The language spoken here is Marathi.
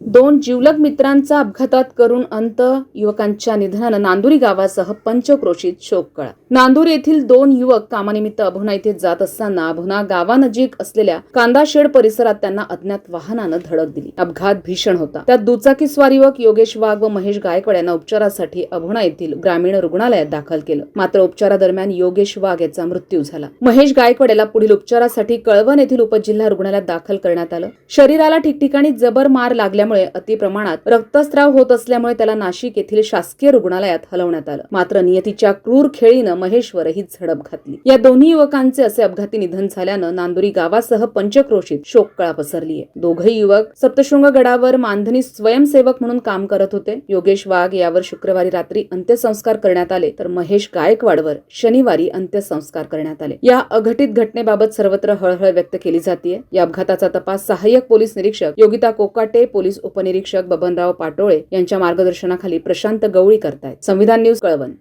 दोन जीवलग मित्रांचा अपघातात करून अंत युवकांच्या निधनानं नांदुरी गावासह पंचक्रोशीत शोककळा नांदूर येथील दोन युवक कामानिमित्त अभुना येथे जात असताना अभुना गावानजीक असलेल्या कांदा शेड परिसरात त्यांना अज्ञात वाहनानं धडक दिली. अपघात भीषण होता. त्यात दुचाकी स्वार युवक योगेश वाघ व महेश गायकवाड यांना उपचारासाठी अभुना येथील ग्रामीण रुग्णालयात दाखल केलं. मात्र उपचारादरम्यान योगेश वाघ याचा मृत्यू झाला. महेश गायकवाड याला पुढील उपचारासाठी कळवण येथील उपजिल्हा रुग्णालयात दाखल करण्यात आलं. शरीराला ठिकठिकाणी जबर मार लागल्या झाल्यामुळे अतिप्रमाणात रक्तस्राव होत असल्यामुळे त्याला नाशिक येथील शासकीय रुग्णालयात हलवण्यात आलं. मात्र नियतीच्या क्रूर खेळीनं महेश्वर ही झडप घातली. या दोन्ही युवकांचे असे अपघाती निधन झाल्यानं नांदुरी गावासह पंचक्रोशीत शोककळा पसरली आहे दोघही युवक सप्तशृंग गडावर मानधनी स्वयंसेवक म्हणून काम करत होते. योगेश वाघ यावर शुक्रवारी रात्री अंत्यसंस्कार करण्यात आले तर महेश गायकवाडवर शनिवारी अंत्यसंस्कार करण्यात आले. या अघटित घटनेबाबत सर्वत्र हळहळ व्यक्त केली जाते या अपघाताचा तपास सहाय्यक पोलीस निरीक्षक योगिता कोकाटे पोलीस पोलीस उपनिरीक्षक बबनराव पाटोळे यांच्या मार्गदर्शनाखाली प्रशांत गवळी करतायत. संविधान न्यूज कळवण.